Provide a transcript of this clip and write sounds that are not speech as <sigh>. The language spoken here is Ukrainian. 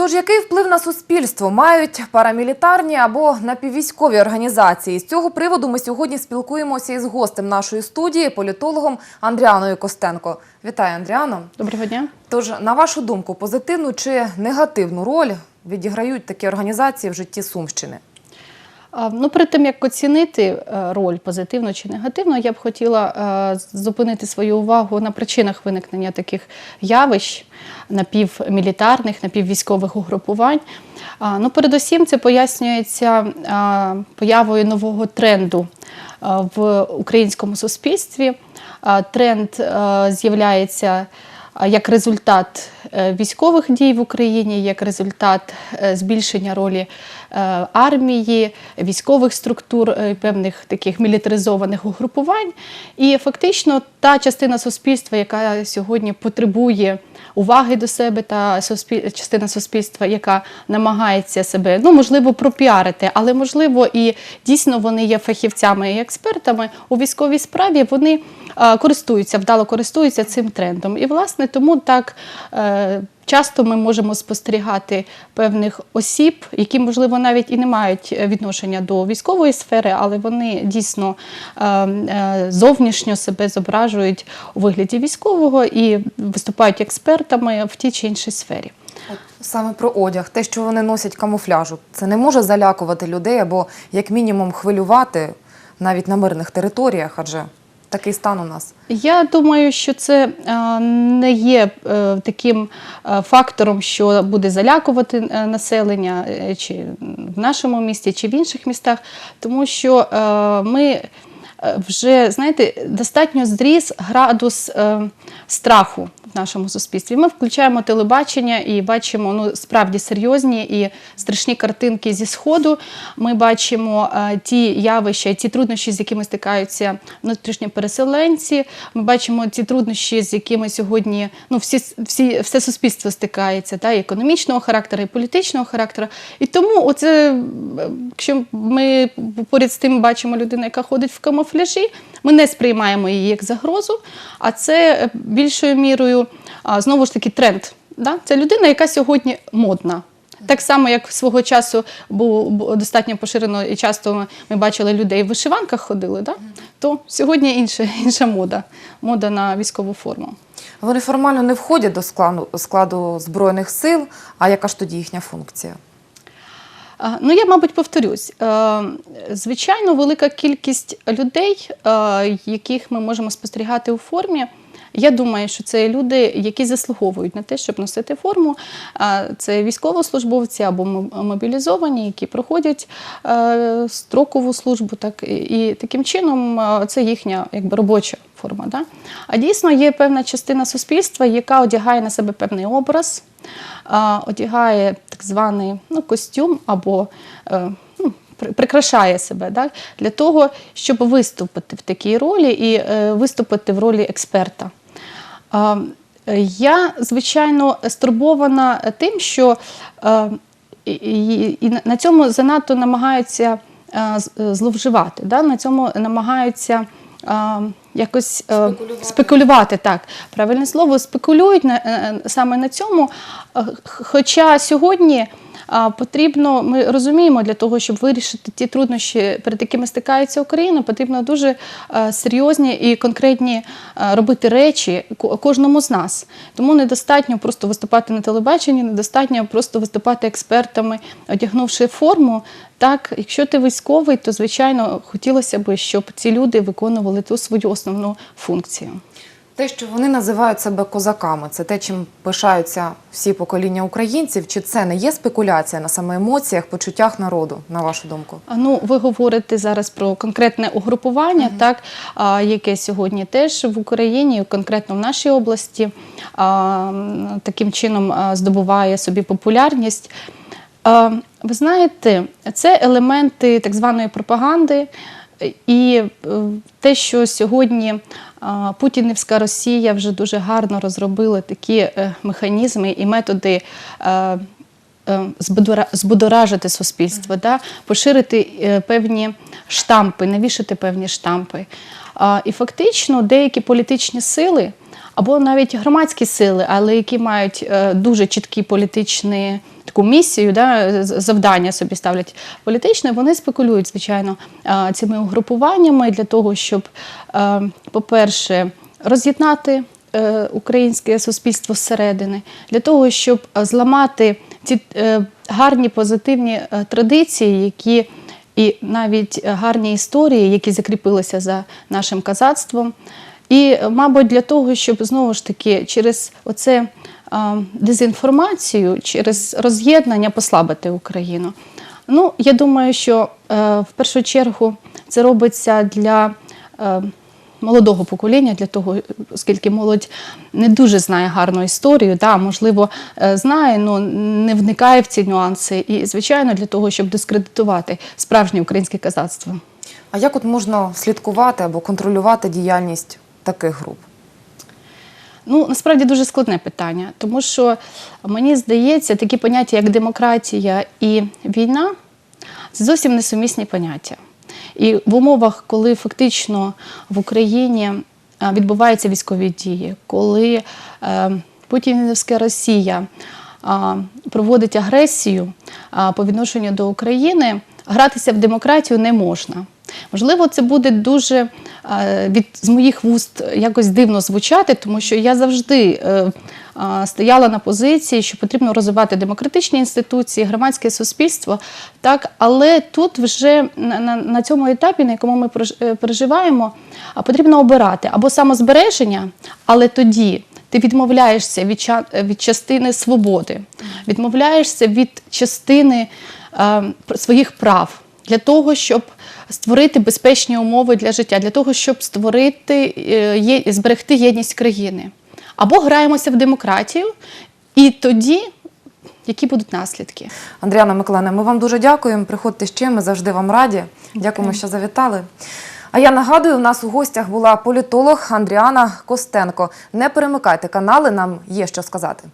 Тож який вплив на суспільство мають парамілітарні або напіввійськові організації? З цього приводу ми сьогодні спілкуємося із гостем нашої студії, політологом Андріаною Костенко. Вітаю, Андріано. Доброго дня. Тож, на вашу думку, позитивну чи негативну роль відіграють такі організації в житті Сумщини? Ну, перед тим як оцінити е, роль позитивно чи негативно, я б хотіла е, зупинити свою увагу на причинах виникнення таких явищ напівмілітарних, напіввійськових угрупувань. Ну, передусім, це пояснюється появою нового тренду в українському суспільстві. Тренд е, з'являється як результат е, військових дій в Україні, як результат е, збільшення ролі е, армії, військових структур, певних таких мілітаризованих угрупувань. І фактично та частина суспільства, яка сьогодні потребує уваги до себе, та частина суспільства, яка намагається себе, ну можливо, пропіарити, але можливо і дійсно вони є фахівцями і експертами у військовій справі. Вони е, користуються, вдало користуються цим трендом. І власне тому так. Часто ми можемо спостерігати певних осіб, які, можливо, навіть і не мають е, відношення до військової сфери, але вони дійсно е, е, зовнішньо себе зображують у вигляді військового і виступають експертами в тій чи іншій сфері. Саме про одяг, те, що вони носять камуфляжу, це не може залякувати людей або як мінімум хвилювати навіть на мирних територіях, адже такий стан у нас. Я думаю, що це е, не є е, таким е, фактором, що буде залякувати населення чи в нашому місті, чи в інших містах, тому що ми вже знаєте, достатньо зріс градус страху в нашому суспільстві. Ми включаємо телебачення і бачимо ну, справді серйозні і страшні картинки зі сходу. Ми бачимо е, ті явища, ті труднощі, з якими стикаються внутрішні переселенці. Ми бачимо ті труднощі, з якими сьогодні ну, всі, всі, все суспільство стикається, та, і економічного характеру, і політичного характеру. І тому, оце, е, якщо ми поряд з тим бачимо людину, яка ходить в камуфляжі, ми не сприймаємо її як загрозу, а це е, більшою мірою а, знову ж таки тренд. Да? Це людина, яка сьогодні модна. Так само, як свого часу було достатньо поширено і часто ми- ми бачили людей в вишиванках ходили, да? то сьогодні інша, <laughs> інша мода, мода на військову форму. Вони формально не входять до складу, складу збройних сил. А яка ж тоді їхня функція? Ну, я, мабуть, повторюсь. Е, Звичайно, велика кількість людей, е, яких ми можемо спостерігати у формі. Я думаю, що це люди, які заслуговують на те, щоб носити форму. Це військовослужбовці або мобілізовані, які проходять е, строкову службу, так і- таким чином е, це їхня якби робоча форма. Да? А дійсно є певна частина суспільства, яка одягає на себе певний образ, одягає так званий ну, костюм або е, прикрашає себе так, для того, щоб виступити в такій ролі і е, виступити в ролі експерта. Е, Я, звичайно, стурбована тим, що е, і, на- цьому занадто намагаються е, зловживати, да? на цьому намагаються е, якось Спекулювати. спекулювати, так, правильне слово, спекулюють на, саме на цьому. Хоча сьогодні потрібно, ми розуміємо, для того, щоб вирішити ті труднощі, перед якими стикається Україна, потрібно дуже е, серйозні і конкретні е, робити речі ко- кожному з нас. Тому недостатньо просто виступати на телебаченні, недостатньо просто виступати експертами, одягнувши форму. Так, якщо ти військовий, то звичайно хотілося б, щоб ці люди виконували ту свою основну функцію. Те, що вони називають себе козаками, це те, чим пишаються всі покоління українців. Чи це не є спекуляція на саме емоціях, почуттях народу, на вашу думку? Ну, ви говорите зараз про конкретне угрупування, так, а, яке сьогодні теж в Україні, конкретно в нашій області, а, таким чином здобуває собі популярність. А, Ви знаєте, це елементи так званої пропаганди. І е, те, що сьогодні Путінівська Росія вже дуже гарно розробила такі е, механізми і методи е, е, збудора- збудоражити суспільство, да? поширити е, певні штампи, навішати певні штампи. А, І фактично деякі політичні сили або навіть громадські сили, але які мають е, дуже чіткі політичні таку місію, да, завдання собі ставлять політичне, вони спекулюють, звичайно, цими угрупуваннями для того, щоб, по-перше, роз'єднати е, українське суспільство зсередини, для того, щоб зламати ці е, гарні позитивні е, традиції, які і навіть гарні історії, які закріпилися за нашим казацтвом. І, мабуть, для того, щоб знову ж таки через оце дезінформацію, через роз'єднання послабити Україну. Ну, я думаю, що е, в першу чергу це робиться для е, молодого покоління, для того, оскільки молодь не дуже знає гарну історію, да, можливо, е, знає, але не вникає в ці нюанси. І, звичайно, для того, щоб дискредитувати справжнє українське казацтво. А як от можна слідкувати або контролювати діяльність таких груп? Ну, насправді дуже складне питання, тому що мені здається, такі поняття, як демократія і війна, це зовсім несумісні поняття. І в умовах, коли фактично в Україні відбуваються військові дії, коли е, Путінська Росія а, проводить агресію а, по відношенню до України, гратися в демократію не можна. Можливо, це буде дуже е, від з моїх вуст якось дивно звучати, тому що я завжди е, стояла на позиції, що потрібно розвивати демократичні інституції, громадське суспільство. Так, але тут вже на, на, на цьому етапі, на якому ми е, переживаємо, потрібно обирати або самозбереження, але тоді. Ти відмовляєшся від, від частини свободи, відмовляєшся від частини е, своїх прав для того, щоб створити безпечні умови для життя, для того, щоб створити е, є, зберегти єдність країни. Або граємося в демократію, і тоді які будуть наслідки? Андріана Миколаївна, ми вам дуже дякуємо. Приходьте ще, ми завжди вам раді. Дякуємо, що завітали. А я нагадую, у нас у гостях була політолог Андріана Костенко. Не перемикайте канали, нам є що сказати.